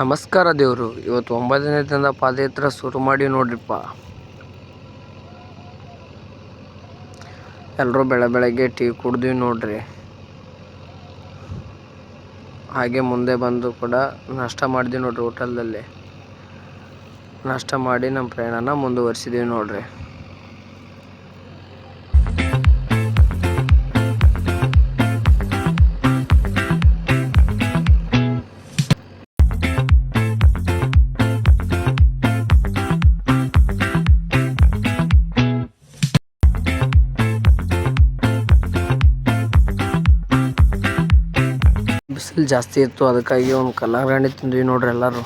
ನಮಸ್ಕಾರ ದೇವರು. ಇವತ್ತು ಒಂಬತ್ತನೇ ದಿನದ ಪಾದಯಾತ್ರೆ ಶುರು ಮಾಡಿ ನೋಡ್ರಿಪ್ಪ. ಎಲ್ಲರೂ ಬೆಳೆ ಬೆಳಗ್ಗೆ ಟೀ ಕುಡ್ದು ನೋಡ್ರಿ. ಹಾಗೆ ಮುಂದೆ ಬಂದು ಕೂಡ ನಾಷ್ಟ ಮಾಡಿದ್ವಿ ನೋಡ್ರಿ ಹೋಟೆಲ್ದಲ್ಲಿ. ನಾಷ್ಟ ಮಾಡಿ ನಮ್ಮ ಪ್ರಯಾಣನ ಮುಂದುವರಿಸಿದ್ದೀವಿ ನೋಡ್ರಿ. ಬಿಸಿಲು ಜಾಸ್ತಿ ಇತ್ತು. ಅದಕ್ಕಾಗಿ ಒಂದು ಕಲ್ಲಂಗಡಿ ತಿಂದ್ವಿ ನೋಡ್ರಿ ಎಲ್ಲರೂ.